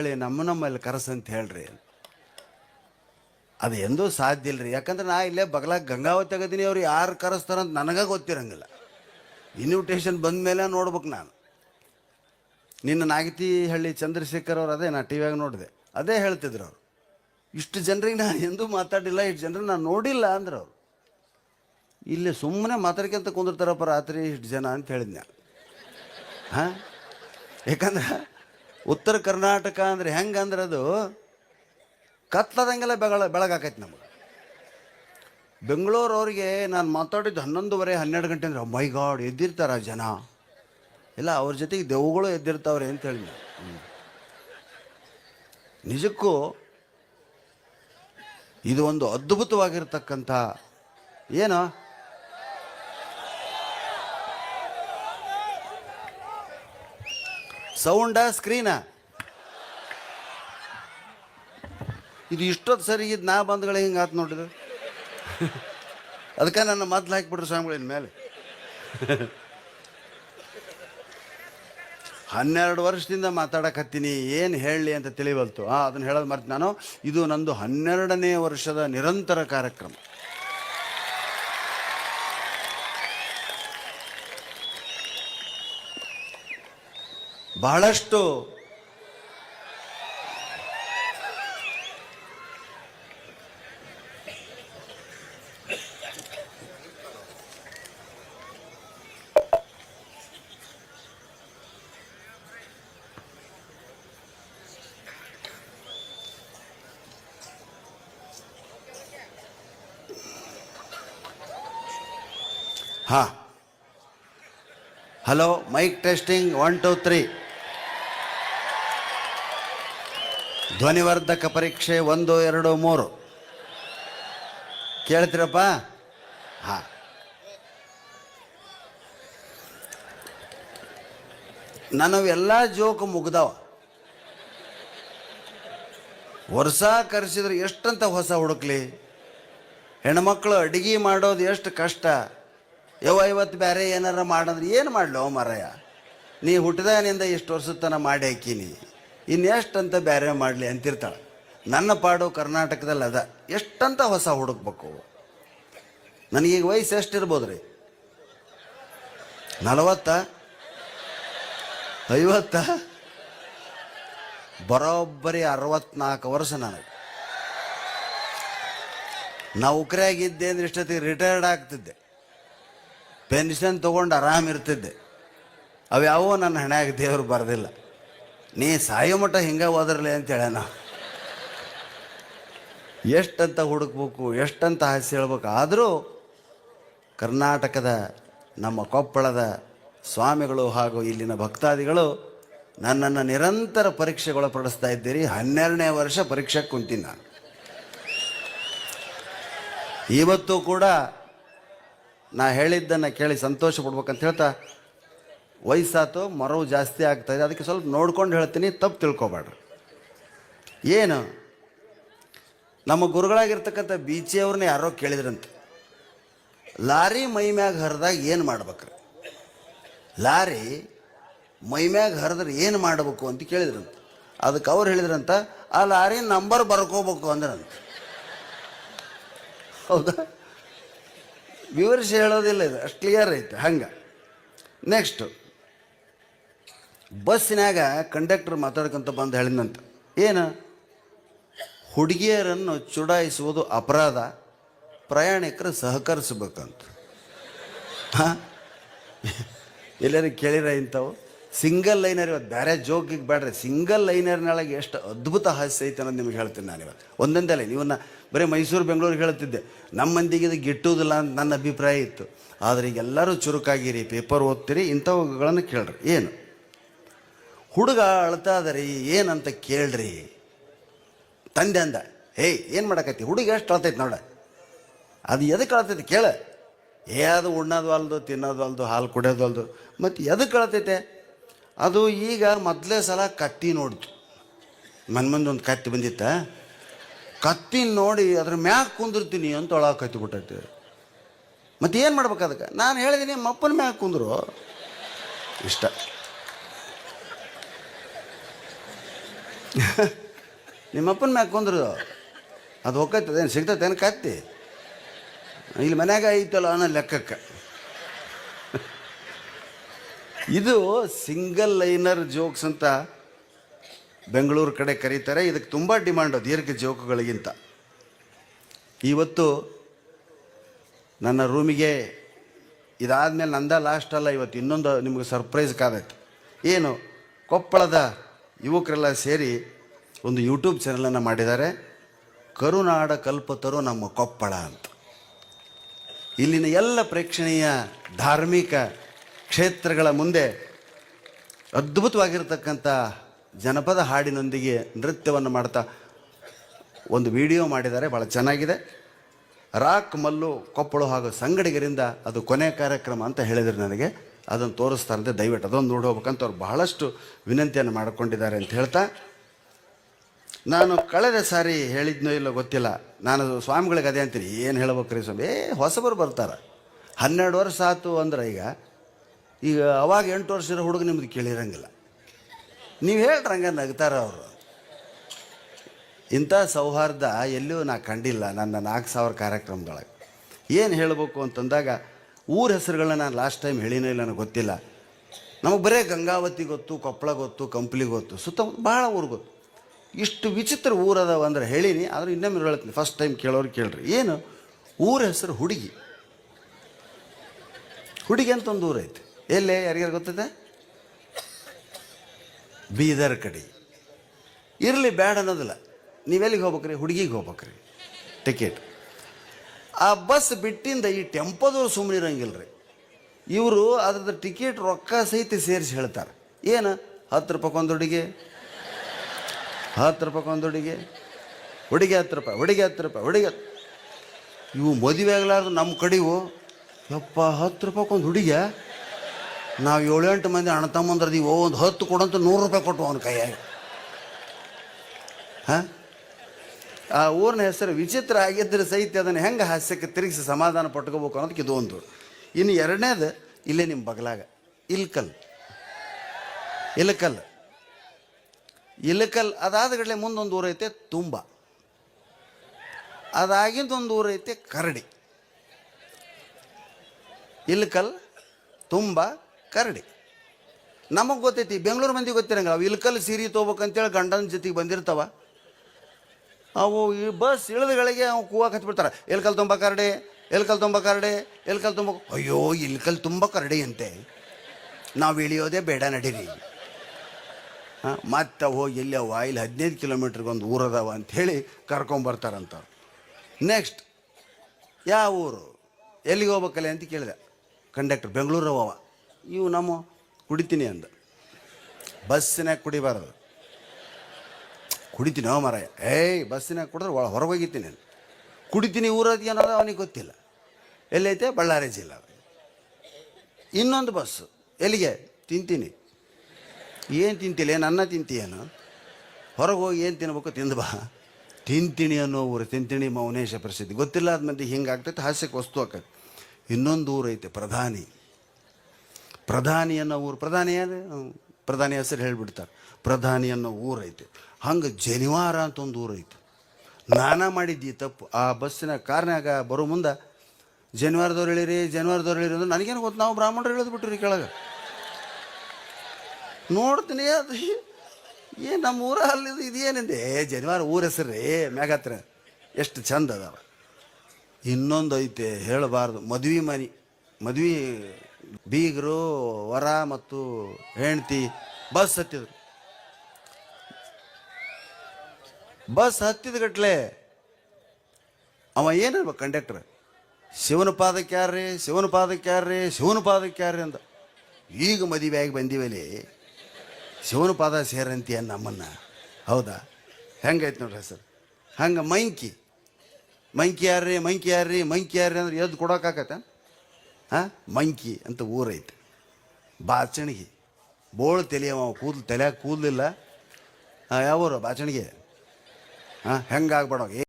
ಹೇಳಿ ನಮ್ಮ ನಮ್ಮಲ್ಲಿ ಕರೆಸಂತ ಹೇಳ್ರಿ. ಅದು ಎಂದೂ ಸಾಧ್ಯ ಇಲ್ಲ ರೀ ಯಾಕಂದ್ರೆ ನಾ ಇಲ್ಲೇ ಬಗಲಾಗ ಗಂಗಾವತಿ ಆಗದೀನಿ ಅವ್ರು ಯಾರು ಕರೆಸ್ತಾರಂತ ನನಗೆ ಗೊತ್ತಿರಂಗಿಲ್ಲ. ಇನ್ವಿಟೇಷನ್ ಬಂದ ಮೇಲೆ ನೋಡ್ಬೇಕು ನಾನು. ನಿನ್ನ ನಾಗತಿಹಳ್ಳಿ ಚಂದ್ರಶೇಖರ್ ಅವ್ರು ಅದೇ ನಾ ಟಿ ವಿಯಾಗ ನೋಡಿದೆ. ಅದೇ ಹೇಳ್ತಿದ್ರು ಅವರು. ಇಷ್ಟು ಜನರಿಗೆ ನಾನು ಎಂದೂ ಮಾತಾಡಿಲ್ಲ, ಇಷ್ಟು ಜನರಿಗೆ ನಾನು ನೋಡಿಲ್ಲ ಅಂದ್ರೆ ಅವರು. ಇಲ್ಲಿ ಸುಮ್ಮನೆ ಮಾತಾಡ್ಕೊಂತ ಕುಂದಿರ್ತಾರಪ್ಪ ರಾತ್ರಿ ಇಷ್ಟು ಜನ ಅಂತ ಹೇಳಿದ್ನ. ಹಾಂ? ಯಾಕಂದ್ರೆ ಉತ್ತರ ಕರ್ನಾಟಕ ಅಂದ್ರೆ ಹೆಂಗೆ ಅಂದ್ರೆ ಅದು ಕತ್ತದಂಗೆಲ್ಲ ಬೆಗಳ ಬೆಳಗಾಕೈತಿ ನಮಗೆ. ಬೆಂಗಳೂರು ಅವ್ರಿಗೆ ನಾನು ಮಾತಾಡಿದ್ದು ಹನ್ನೊಂದುವರೆ, ಹನ್ನೆರಡು ಗಂಟೆ ಅಂದ್ರೆ ಮೈ ಗಾಡ್ ಎದ್ದಿರ್ತಾರ ಜನ? ಇಲ್ಲ, ಅವ್ರ ಜೊತೆಗೆ ದೆವ್ಗಳು ಎದ್ದಿರ್ತಾವ್ರೆ ಅಂತ ಹೇಳಿ ನಿಜಕ್ಕೂ ಇದು ಒಂದು ಅದ್ಭುತವಾಗಿರ್ತಕ್ಕಂಥ ಏನು ಸೌಂಡ ಸ್ಕ್ರೀನ. ಇದು ಇಷ್ಟೊತ್ತು ಸರಿ ಇದು ನಾ ಬಂದ್ಗಳೇ ಹಿಂಗೆ ಆತು ನೋಡಿದ್ರು. ಅದಕ್ಕೆ ನನ್ನ ಮೊದ್ಲು ಹಾಕಿಬಿಟ್ರು ಸ್ವಾಮಿಗಳಿನ ಮೇಲೆ. ಹನ್ನೆರಡು ವರ್ಷದಿಂದ ಮಾತಾಡಕತ್ತೀನಿ, ಏನು ಹೇಳಲಿ ಅಂತ ತಿಳಿವಲ್ತು. ಹಾಂ ಅದನ್ನು ಹೇಳೋದು ಮರ್ತು ನಾನು, ಇದು ನಂದು ಹನ್ನೆರಡನೇ ವರ್ಷದ ನಿರಂತರ ಕಾರ್ಯಕ್ರಮ. ಬಹಳಷ್ಟು ಹಾಂ. Hello mic testing one two three ಧ್ವನಿವರ್ಧಕ ಪರೀಕ್ಷೆ ಒಂದು, ಎರಡು, ಮೂರು. ಕೇಳ್ತೀರಪ್ಪ? ಹಾಂ. ಎಲ್ಲ ಜೋಕ್ ಮುಗ್ದವ. ವರ್ಷ ಕರೆಸಿದ್ರೆ ಎಷ್ಟಂತ ಹೊಸ ಹುಡುಕ್ಲಿ? ಹೆಣ್ಮಕ್ಳು ಅಡಿಗೆ ಮಾಡೋದು ಎಷ್ಟು ಕಷ್ಟ. ಯವ್ವ, ಇವತ್ತು ಬೇರೆ ಏನಾರ ಮಾಡಂದ್ರೆ ಏನು ಮಾಡ್ಲೋ ಮರಯ್ಯ ನೀ ಹುಟ್ಟಿದಾಗಿನಿಂದ ಇಷ್ಟು ವರ್ಷದ ತನಕ ಮಾಡಿ ಹಾಕೀನಿ. ಇನ್ನೆಷ್ಟಂತ ಬೇರೆ ಮಾಡಲಿ ಅಂತಿರ್ತಾಳೆ. ನನ್ನ ಪಾಡು ಕರ್ನಾಟಕದಲ್ಲಿ ಅದ ಎಷ್ಟಂತ ಹೊಸ ಹುಡುಕ್ಬೇಕು ನನಗೀಗ ವಯಸ್ಸು ಎಷ್ಟಿರ್ಬೋದು ರೀ ನಲವತ್ತ? ಐವತ್ತ? ಬರೋಬ್ಬರಿ ಅರವತ್ನಾಲ್ಕು ವರ್ಷ ನನಗೆ. ನೌಕರಿಯಾಗಿದ್ದೆ ಅಂದ್ರೆ ಇಷ್ಟೊತ್ತಿಗೆ ರಿಟೈರ್ಡ್ ಆಗ್ತಿದ್ದೆ. ಪೆನ್ಷನ್ ತೊಗೊಂಡು ಆರಾಮ್ ಇರ್ತಿದ್ದೆ ಅವ್ಯಾವೋ ನನ್ನ ಹಣೆಯಾಗ ದೇವರು ಬರೋದಿಲ್ಲ. ನೀ ಸಾಯೋ ಮಟ್ಟ ಹಿಂಗೆ ಹೋದ್ರಲೆ ಅಂತೇಳಣ ಎಷ್ಟಂತ ಹುಡುಕ್ಬೇಕು, ಎಷ್ಟಂತ ಹಾಸ್ಯ ಹೇಳ್ಬೇಕು, ಆದರೂ ಕರ್ನಾಟಕದ ನಮ್ಮ ಕೊಪ್ಪಳದ ಸ್ವಾಮಿಗಳು ಹಾಗೂ ಇಲ್ಲಿನ ಭಕ್ತಾದಿಗಳು ನನ್ನನ್ನು ನಿರಂತರ ಪರೀಕ್ಷೆಗೊಳಪಡಿಸ್ತಾ ಇದ್ದೀರಿ. ಹನ್ನೆರಡನೇ ವರ್ಷ ಪರೀಕ್ಷೆಗೆ ಕುಂತೀನಿ ನಾನು. ಇವತ್ತು ಕೂಡ ನಾ ಹೇಳಿದ್ದನ್ನು ಕೇಳಿ ಸಂತೋಷ ಪಡ್ಬೇಕಂತ ಹೇಳ್ತಾ ವಯಸ್ಸಾತು ಮರವು ಜಾಸ್ತಿ ಆಗ್ತಾ ಇದೆ. ಅದಕ್ಕೆ ಸ್ವಲ್ಪ ನೋಡ್ಕೊಂಡು ಹೇಳ್ತೀನಿ, ತಪ್ಪು ತಿಳ್ಕೊಬೇಡ್ರಿ. ಏನು? ನಮ್ಮ ಗುರುಗಳಾಗಿರ್ತಕ್ಕಂಥ ಬೀಚಿಯವ್ರನ್ನ ಯಾರೋ ಕೇಳಿದ್ರಂತೆ. ಲಾರಿ ಮೈ ಮ್ಯಾಗ ಹರಿದಾಗ ಏನು ಮಾಡ್ಬೇಕ್ರಿ? ಲಾರಿ ಮೈ ಮ್ಯಾಗ ಹರಿದ್ರೆ ಏನು ಮಾಡಬೇಕು ಅಂತ ಕೇಳಿದ್ರಂತೆ. ಅದಕ್ಕೆ ಅವ್ರು ಹೇಳಿದ್ರಂತ, ಆ ಲಾರಿ ನಂಬರ್ ಬರ್ಕೋಬೇಕು ಅಂದ್ರಂತ. ಹೌದಾ? ವಿವರಿಸಿ ಹೇಳೋದಿಲ್ಲ ಇದು, ಅಷ್ಟು ಕ್ಲಿಯರ್ ಐತೆ, ಹಂಗೆ. ನೆಕ್ಸ್ಟು ಬಸ್ಸಿನಾಗ ಕಂಡಕ್ಟರ್ ಮಾತಾಡ್ಕೊಂತ ಬಂದು ಹೇಳಿದಂತ ಏನು? ಹುಡುಗಿಯರನ್ನು ಚುಡಾಯಿಸುವುದು ಅಪರಾಧ, ಪ್ರಯಾಣಿಕರು ಸಹಕರಿಸ್ಬೇಕಂತ. ಹಾಂ? ಎಲ್ಲರೂ ಕೇಳಿರ ಇಂಥವು? ಸಿಂಗಲ್ ಲೈನರ್ ಇವತ್ತು ಬೇರೆ ಜೋಗಿಗೆ ಬೇಡ್ರಿ ಸಿಂಗಲ್ ಲೈನರ್ನೊಳಗೆ ಎಷ್ಟು ಅದ್ಭುತ ಹಾಸ್ಯ ಐತೆ ಅನ್ನೋದು ನಿಮಗೆ ಹೇಳ್ತೀನಿ ನಾನು ಇವತ್ತು. ಒಂದೊಂದೇ ಲೈನ್ ಇವನ್ನ ಬರೀ ಮೈಸೂರು ಬೆಂಗಳೂರು ಹೇಳ್ತಿದ್ದೆ. ನಮ್ಮ ಮಂದಿಗೆ ಇದು ಗಿಟ್ಟುವುದಿಲ್ಲ ಅಂತ ನನ್ನ ಅಭಿಪ್ರಾಯ ಇತ್ತು. ಆದರೆ ಈಗ ಎಲ್ಲರೂ ಚುರುಕಾಗಿರಿ, ಪೇಪರ್ ಓದ್ತೀರಿ, ಇಂಥವುಗಳನ್ನು ಕೇಳ್ರಿ. ಏನು? ಹುಡುಗ ಅಳ್ತಾ ಅದರಿ, ಏನಂತ ಕೇಳ್ರಿ? ತಂದೆ ಅಂದ ಹೇ ಏನು ಮಾಡಕತ್ತಿ? ಹುಡುಗ ಎಷ್ಟು ಅಳ್ತೈತೆ ನೋಡ. ಅದು ಎದಕ್ಕೆ ಅಳ್ತೈತೆ ಕೇಳ. ಏ, ಅದು ಉಣ್ಣೋದು ಅಲ್ದು, ತಿನ್ನೋದು ಅಲ್ದು, ಹಾಲು ಕುಡಿಯೋದು ಅಲ್ದು. ಮತ್ತು ಎದಕ್ಕೆ ಅಳ್ತೈತೆ? ಅದು ಈಗ ಮೊದಲೇ ಸಲ ಕತ್ತಿ ನೋಡ್ತು. ಮನ್ ಮುಂದೆ ಒಂದು ಕತ್ತಿ ಬಂದಿತ್ತ. ಕತ್ತಿ ನೋಡಿ ಅದ್ರ ಮ್ಯಾಗ ಕುಂದಿರ್ತೀನಿ ಅಂತ ಒಳಗೆ ಕತ್ತಿ ಬಿಟ್ಟೈತೆ. ಮತ್ತೆ ಏನು ಮಾಡ್ಬೇಕು ಅದಕ್ಕೆ? ನಾನು ಹೇಳಿದ್ದೀನಿ ಮಪ್ಪನ ಮ್ಯಾಗ ಕುಂದ್ರು. ಇಷ್ಟ. ನಿಮ್ಮಪ್ಪನ ಮ್ಯಾಗ ಕುಂದ್ರು ಅದು ಹೋಗ್ತದೇನು ಸಿಗ್ತದೆ ಏನು ಕತ್ತಿ? ಇಲ್ಲಿ ಮನ್ಯಾಗ ಐತಲ್ಲ ಅನ್ನೋ ಲೆಕ್ಕಕ್ಕೆ. ಇದು ಸಿಂಗಲ್ ಲೈನರ್ ಜೋಕ್ಸ್ ಅಂತ ಬೆಂಗಳೂರು ಕಡೆ ಕರೀತಾರೆ. ಇದಕ್ಕೆ ತುಂಬ ಡಿಮ್ಯಾಂಡ್ ದೀರ್ಘ ಜೋಕುಗಳಿಗಿಂತ ಇವತ್ತು ನನ್ನ ರೂಮಿಗೆ ಇದಾದ್ಮೇಲೆ ನಂದ ಲಾಸ್ಟ್ ಅಲ್ಲ, ಇವತ್ತು ಇನ್ನೊಂದು ನಿಮಗೆ ಸರ್ಪ್ರೈಸ್ ಕಾದೈತೆ. ಏನು? ಕೊಪ್ಪಳದ ಯುವಕರೆಲ್ಲ ಸೇರಿ ಒಂದು ಯೂಟ್ಯೂಬ್ ಚಾನಲನ್ನು ಮಾಡಿದ್ದಾರೆ. ಕರುನಾಡ ಕಲ್ಪತರು ನಮ್ಮ ಕೊಪ್ಪಳ ಅಂತ. ಇಲ್ಲಿನ ಎಲ್ಲ ಪ್ರೇಕ್ಷಣೀಯ ಧಾರ್ಮಿಕ ಕ್ಷೇತ್ರಗಳ ಮುಂದೆ ಅದ್ಭುತವಾಗಿರ್ತಕ್ಕಂಥ ಜನಪದ ಹಾಡಿನೊಂದಿಗೆ ನೃತ್ಯವನ್ನು ಮಾಡ್ತಾ ಒಂದು ವಿಡಿಯೋ ಮಾಡಿದ್ದಾರೆ. ಭಾಳ ಚೆನ್ನಾಗಿದೆ. ರಾಕ್ ಮಲ್ಲು ಕೊಪ್ಪಳು ಹಾಗೂ ಸಂಗಡಿಗರಿಂದ ಅದು ಕೊನೆ ಕಾರ್ಯಕ್ರಮ ಅಂತ ಹೇಳಿದರು ನನಗೆ. ಅದನ್ನು ತೋರಿಸ್ತಾರಂತೆ ದಯವಿಟ್ಟು. ಅದೊಂದು ನೋಡಿ ಹೋಗ್ಬೇಕಂತ ಅವ್ರು ಬಹಳಷ್ಟು ವಿನಂತಿಯನ್ನು ಮಾಡಿಕೊಂಡಿದ್ದಾರೆ ಅಂತ ಹೇಳ್ತಾ, ನಾನು ಕಳೆದ ಸಾರಿ ಹೇಳಿದ್ನೋ ಇಲ್ಲೋ ಗೊತ್ತಿಲ್ಲ. ನಾನು ಸ್ವಾಮಿಗಳಿಗೆ ಅದೇ ಅಂತೀನಿ. ಏನು ಹೇಳ್ಬೇಕ್ರಿ ಸ್ವಾಮಿ? ಏ, ಹೊಸಬರು ಬರ್ತಾರೆ. ಹನ್ನೆರಡು ವರ್ಷ ಆಯ್ತು ಅಂದ್ರೆ ಈಗ ಈಗ ಅವಾಗ ಎಂಟು ವರ್ಷ ಇರೋ ಹುಡುಗ ನಿಮ್ದು ಕೇಳಿರಂಗಿಲ್ಲ. ನೀವು ಹೇಳ್ರಿ ಹಂಗೆ ನಗ್ತಾರ ಅವರು. ಇಂಥ ಸೌಹಾರ್ದ ಎಲ್ಲಿಯೂ ನಾ ಕಂಡಿಲ್ಲ ನನ್ನ ನಾಲ್ಕು ಸಾವಿರ ಕಾರ್ಯಕ್ರಮದೊಳಗೆ. ಏನು ಹೇಳಬೇಕು ಅಂತಂದಾಗ ಊರ ಹೆಸರುಗಳನ್ನ ನಾನು ಲಾಸ್ಟ್ ಟೈಮ್ ಹೇಳಿನೇ ಇಲ್ಲ ನನಗೆ ಗೊತ್ತಿಲ್ಲ. ನಮಗೆ ಬರೇ ಗಂಗಾವತಿ ಗೊತ್ತು, ಕೊಪ್ಪಳ ಗೊತ್ತು, ಕಂಪ್ಲಿ ಗೊತ್ತು ಸುತ್ತಮುತ್ತ ಭಾಳ ಊರು ಗೊತ್ತು. ಇಷ್ಟು ವಿಚಿತ್ರ ಊರದವ ಅಂದ್ರೆ ಹೇಳಿನಿ, ಆದ್ರೆ ಇನ್ನೊಮ್ಮೆ ಹೇಳ್ತೀನಿ. ಫಸ್ಟ್ ಟೈಮ್ ಕೇಳೋರು ಕೇಳ್ರಿ. ಏನು? ಊರ ಹೆಸರು ಹುಡುಗಿ. ಹುಡುಗಿ ಅಂತ ಒಂದು ಊರೈತೆ ಎಲ್ಲೇ ಯಾರಿಗಾರು ಗೊತ್ತಿದೆ? ಬೀದರ್ ಕಡೆ. ಇರಲಿ ಬ್ಯಾಡ ಅನ್ನೋದಿಲ್ಲ. ನೀವೆಲ್ಲಿಗೆ ಹೋಗ್ಬೇಕ್ರಿ? ಹುಡುಗಿಗೆ ಹೋಗ್ಬೇಕ್ರಿ. ಟಿಕೆಟ್ ಆ ಬಸ್ ಬಿಟ್ಟಿಂದ ಈ ಟೆಂಪೋದವ್ರು ಸುಮ್ಮನೆ ಇರಂಗಿಲ್ಲ ರೀ ಇವರು ಅದ್ರದ್ದು ಟಿಕೆಟ್ ರೊಕ್ಕ ಸಹಿತ ಸೇರಿಸಿ ಹೇಳ್ತಾರೆ. ಏನು? ಹತ್ತು ರೂಪಾಯಿ ಒಂದು ಹುಡುಗಿ ಹತ್ತು ರೂಪಾಯಿ ಒಂದು ಹುಡುಗಿ ಹುಡುಗಿ ಹತ್ತು ರೂಪಾಯಿ ಹುಡುಗಿ ಹತ್ತು ರೂಪಾಯಿ ಹುಡುಗಿ ಇವು ಮದುವೆ ಆಗಲಾರ್ದು ನಮ್ಮ ಕಡೆವು ಯಪ್ಪ, ಹತ್ತು ರೂಪಾಯಿ ಒಂದು ಹುಡುಗಿಯ ನಾವು ಏಳೆಂಟು ಮಂದಿ ಅಣ್ಣ ತಮ್ಮಂದ್ರದೀವೋ ಒಂದು ಹತ್ತು ಕೊಡಂತ ನೂರು ರೂಪಾಯಿ ಕೊಟ್ಟು ಅವನ ಕೈಯಾಗ. ಹಾಂ? ಆ ಊರಿನ ಹೆಸರು ವಿಚಿತ್ರ ಆಗಿದ್ದರೆ ಸಹಿತ ಅದನ್ನು ಹೆಂಗೆ ಹಾಸ್ಯಕ್ಕೆ ತಿರುಗಿಸಿ ಸಮಾಧಾನ ಪಟ್ಕೋಬೇಕು ಅನ್ನೋದಕ್ಕೆ ಇದು ಒಂದು. ಇನ್ನು ಎರಡನೇದು, ಇಲ್ಲೇ ನಿಮ್ಮ ಬಗಲಾಗ, ಇಲ್ಕಲ್. ಇಲಕಲ್. ಇಲಕಲ್ ಅದಾದ ಕಡೆ ಮುಂದೊಂದು ಊರೈತೆ ತುಂಬ. ಅದಾಗಿಂದ ಒಂದು ಊರು ಐತೆ ಕರಡಿ. ಇಲ್ಕಲ್, ತುಂಬ, ಕರಡಿ. ನಮಗೆ ಗೊತ್ತೈತಿ, ಬೆಂಗಳೂರು ಮಂದಿ ಗೊತ್ತಿರಂಗಿಲ್ಲ, ಅವು ಇಲ್ಕಲ್ ಸೀರೆ ತೊಗೋಬೇಕಂತೇಳಿ ಗಂಡನ ಜೊತೆಗೆ ಬಂದಿರ್ತಾವ. ಅವು ಈ ಬಸ್ ಇಳಿದಗಳಿಗೆ ಅವು ಹಚ್ಬಿಡ್ತಾರೆ ಎಲ್ಲಿ ಕಲ್ ತುಂಬ ಕರಡೆ ಎಲ್ಲಿ ಕಲ್ ತುಂಬ ಕರಡೆ ಎಲ್ಲಿ ಕಲ್ ತುಂಬ ಅಯ್ಯೋ ಇಲ್ಲಿ ಕಲ್ ತುಂಬ ಕರಡಿ ಅಂತೆ ನಾವು ಇಳಿಯೋದೇ ಬೇಡ ನಡೀರಿ. ಹಾಂ, ಮತ್ತೆ ಹೋಗಿ ಎಲ್ಲಿ ಅವ ಇಲ್ಲಿ ಹದಿನೈದು ಕಿಲೋಮೀಟ್ರಿಗೆ ಒಂದು ಊರದವ ಅಂಥೇಳಿ ಕರ್ಕೊಂಬರ್ತಾರಂತ ನೆಕ್ಸ್ಟ್ ಯಾವ ಊರು? ಎಲ್ಲಿಗೆ ಹೋಗ್ಬೇಕಲ್ಲ ಅಂತ ಕೇಳಿದೆ. ಕಂಡಕ್ಟರ್ ಬೆಂಗಳೂರು ಅವ. ಇವು ನಮ್ಮ ಕುಡಿತೀನಿ ಅಂದ. ಬಸ್ಸಿನಾಗ ಕುಡಿಬಾರ್ದು. ಕುಡಿತೀನಿ ಅವ ಮಾರಾಯ. ಏಯ್, ಬಸ್ಸಿನಾಗ ಕುಡಿದ್ರೆ ಒಳ ಹೊರಗೆ ಹೋಗಿತ್ತೀನಿ ನಾನು. ಕುಡಿತೀನಿ ಊರದ್ದು ಅನ್ನೋದು ಅವನಿಗೆ ಗೊತ್ತಿಲ್ಲ. ಎಲ್ಲೈತೆ? ಬಳ್ಳಾರಿ ಜಿಲ್ಲಾ ಇನ್ನೊಂದು ಬಸ್ಸು ಎಲ್ಲಿಗೆ? ತಿಂತೀನಿ. ಏನು ತಿಂತಿಲ್ಲ ಏನು ಅನ್ನ ತಿಂತೀಯೇನು? ಹೊರಗೆ ಹೋಗಿ ಏನು ತಿನ್ಬೇಕು ತಿಂದು ಬಾ. ತಿಂತೀನಿ ಅನ್ನೋ ಊರು, ತಿಂತೀನಿ ಮೌನೇಶ ಪ್ರಸಿದ್ಧಿ. ಗೊತ್ತಿಲ್ಲ ಅದು ಮಂದಿ ಹಿಂಗೆ ಆಗ್ತೈತೆ ಹಾಸ್ಯಕ್ಕೆ ವಸ್ತು ಹಾಕತ್ತೆ. ಇನ್ನೊಂದು ಊರು ಐತೆ, ಪ್ರಧಾನಿ. ಪ್ರಧಾನಿ ಅನ್ನೋ ಊರು. ಪ್ರಧಾನಿ ಯಾರು ಪ್ರಧಾನಿ ಹೆಸರು ಹೇಳಿಬಿಡ್ತಾರೆ. ಪ್ರಧಾನಿ ಅನ್ನೋ ಊರೈತೆ ಹಂಗೆ ಜನಿವಾರ ಅಂತ ಒಂದು ಊರು ಐತೆ. ನಾನಾ ಮಾಡಿದ್ದಿ ತಪ್ಪು. ಆ ಬಸ್ಸಿನ ಕಾರ್ನಾಗ ಬರೋ ಮುಂದೆ, ಜನಿವಾರದವ್ರು ಹೇಳಿರಿ ಜನಿವಾರದವ್ರು ಹೇಳಿರಿ ಅಂದ್ರೆ ನನಗೇನು ಗೊತ್ತು, ನಾವು ಬ್ರಾಹ್ಮಣರು ಹೇಳಿದ್ ಬಿಟ್ರಿ ಕೆಳಗೆ. ನೋಡ್ತೀನಿ, ಅದು ಏ ನಮ್ಮ ಊರ ಅಲ್ಲಿದು ಇದೇನಿದೆ? ಜನಿವಾರ ಊರ ಹೆಸರು ರೀ, ಮ್ಯಾಗತ್ರ. ಎಷ್ಟು ಚಂದ ಅದಾವ. ಇನ್ನೊಂದು ಐತೆ, ಹೇಳಬಾರ್ದು. ಮದ್ವೆ ಮನೆ, ಮದ್ವೆ ಬೀಗರು, ವರ ಮತ್ತು ಹೆಂಡ್ತಿ, ಬಸ್ ಹತ್ತಿದ್ರು. ಬಸ್ ಹತ್ತಿದ ಗಟ್ಲೆ ಅವ ಏನಿರ್ಬೇಕು ಕಂಡಕ್ಟರ್ ಶಿವನ ಪಾದಕ್ಕೆ ಯಾರ್ರಿ? ಶಿವನ ಪಾದಕ್ಕೆ ಯಾರ್ರಿ? ಶಿವನ ಪಾದಕ್ಕೆ ಯಾರ್ರಿ ಅಂತ. ಈಗ ಮದುವೆಯಾಗಿ ಬಂದೀವಲ್ಲಿ ಶಿವನ ಪಾದ ಸೇರಂತೀಯ ನಮ್ಮನ್ನ. ಹೌದಾ? ಹೆಂಗೈತೆ ನೋಡ್ರಿ ಸರ್ ಹಂಗೆ ಮಂಕಿ. ಮಂಕಿ ಯಾರ್ರಿ? ಮಂಕಿ ಯಾರ್ರಿ? ಮಂಕಿ ಯಾರ್ರಿ ಅಂದ್ರೆ ಎದ್ದು ಕೊಡೋಕ್ಕಾಗತ್ತೆ ಹಾಂ? ಮಂಕಿ ಅಂತ ಊರೈತೆ. ಬಾಚಣಿಗೆ. ಬೋಳು ತಲೆಯವ ಕೂದಲು ತಲೆಯಾಗ ಕೂದಲಿಲ್ಲ. ಯಾವ ಊರು ಬಾಚಣಿಗೆ? ಹಾಂ? ಹೆಂಗಾಗ್ಬೇಡ